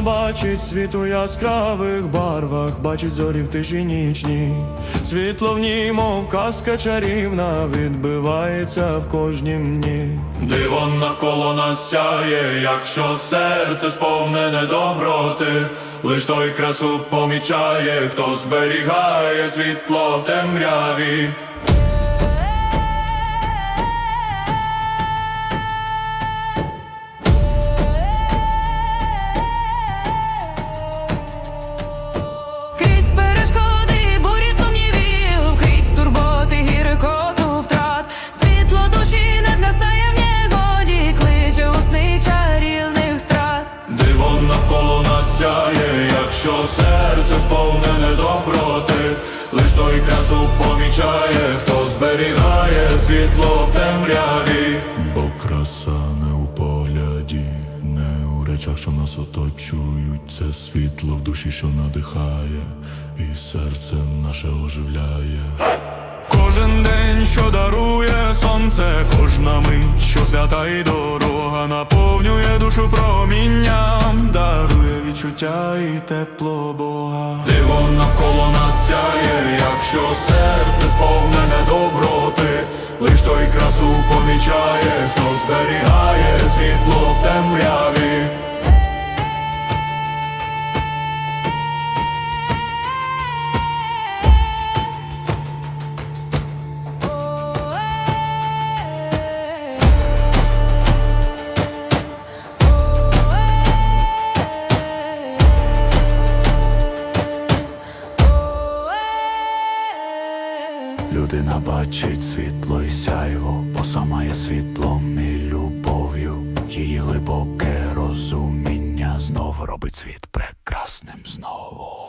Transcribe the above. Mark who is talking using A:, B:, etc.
A: бачить світ у яскравих барвах, бачить зорі в тиші нічній. Світло в ній, мов казка чарівна, відбивається в кожнім дні. Диво навколо нас сяє, якщо серце сповнене доброти, лиш той красу помічає, хто зберігає світло в темряві. Якщо серце сповнене доброти, лиш той красу помічає, хто зберігає світло в темряві. Бо краса не у погляді, не у речах, що нас оточують, це світло в душі, що надихає, і серце наше оживляє. Сонце, кожна мить, що свята і дорога наповнює душу промінням, дарує відчуття і тепло Бога. Диво навколо нас сяє, якщо серце сповнене доброти, лиш той красу помічає, хто зберігає світло в темряві. Людина бачить світло і сяйво, бо сама є світлом і любов'ю. Її глибоке розуміння знов робить світ прекрасним знову.